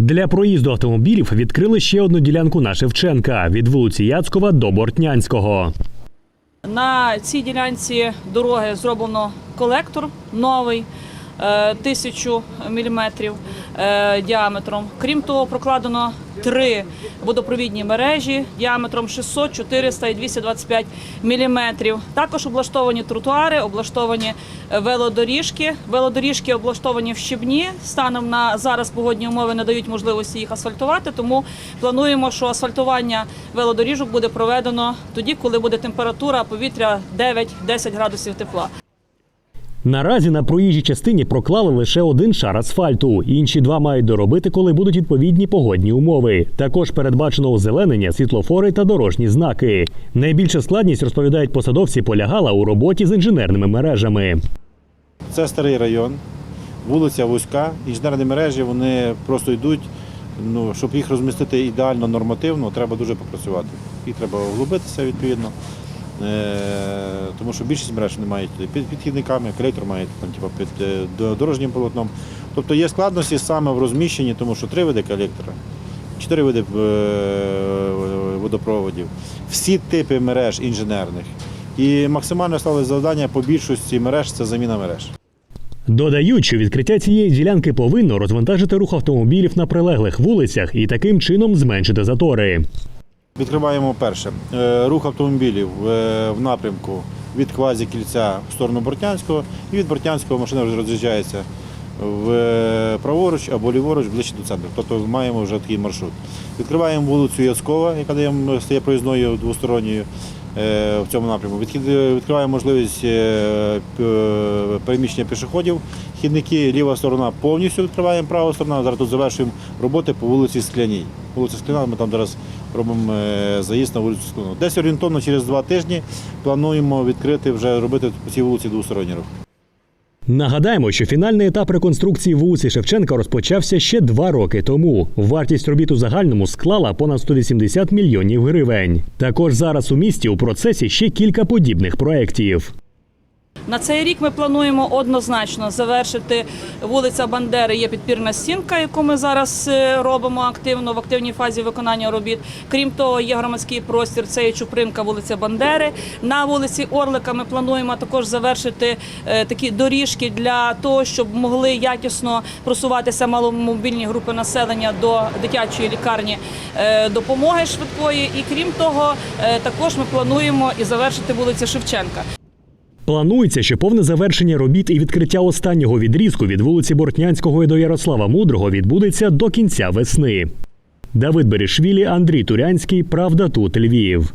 Для проїзду автомобілів відкрили ще одну ділянку на Шевченка від вулиці Яцкова до Бортнянського. На цій ділянці дороги зроблено колектор новий. е, Тисячу міліметрів е, діаметром. Крім того, прокладено три водопровідні мережі діаметром 600, 400 і 225 міліметрів. Також облаштовані тротуари, облаштовані е, велодоріжки. Велодоріжки облаштовані в щебні. Станом на зараз погодні умови не дають можливості їх асфальтувати, тому плануємо, що асфальтування велодоріжок буде проведено тоді, коли буде температура повітря 9-10 градусів тепла. Наразі на проїжджій частині проклали лише один шар асфальту. Інші два мають доробити, коли будуть відповідні погодні умови. Також передбачено озеленення, світлофори та дорожні знаки. Найбільша складність, розповідають посадовці, полягала у роботі з інженерними мережами. Це старий район, вулиця вузька, інженерні мережі вони просто йдуть. Ну, щоб їх розмістити ідеально нормативно, треба дуже попрацювати. Їх треба углубитися відповідно. Е, тому що більшість мереж не мають під підхідниками, колектор має там, типу, під е, дорожнім полотном. Тобто є складності саме в розміщенні, тому що три види колектора, чотири види е, водопроводів, всі типи мереж інженерних. І максимально стали завдання по більшості мереж це заміна мереж. Додають, що відкриття цієї ділянки повинно розвантажити рух автомобілів на прилеглих вулицях і таким чином зменшити затори. Відкриваємо перше. Е, Рух автомобілів е, в напрямку від квазі кільця в сторону Бортянського, і від Бортянського машина вже роз'їжджається в е, праворуч або ліворуч ближче до центру. Тобто маємо вже такий маршрут. Відкриваємо вулицю Яцкова, яка стає проїзною двосторонньою в цьому напрямку. Відкриває можливість е, переміщення пішоходів. Хідники, ліва сторона повністю відкриваємо, права сторона. Зараз тут завершуємо роботи по вулиці Скляній. Вулиця Скляна, ми там зараз робимо е, заїзд на вулицю Скляну. Десь орієнтовно через два тижні плануємо відкрити вже робити по цій вулиці двосторонній рух. Нагадаємо, що фінальний етап реконструкції вулиці Шевченка розпочався ще два роки тому. Вартість робіт у загальному склала понад 180 мільйонів гривень. Також зараз у місті у процесі ще кілька подібних проєктів. На цей рік ми плануємо однозначно завершити вулиця Бандери. Є підпірна стінка, яку ми зараз е, робимо активно в активній фазі виконання робіт. Крім того, є громадський простір. Це є Чупринка, вулиця Бандери. На вулиці Орлика ми плануємо також завершити е, такі доріжки для того, щоб могли якісно просуватися маломобільні групи населення до дитячої лікарні е, допомоги швидкої. І крім того, також ми плануємо і завершити вулицю Шевченка. Планується, що повне завершення робіт і відкриття останнього відрізку від вулиці Бортнянського і до Ярослава Мудрого відбудеться до кінця весни. Давид Берішвілі, Андрій Турянський. Правда тут Львів.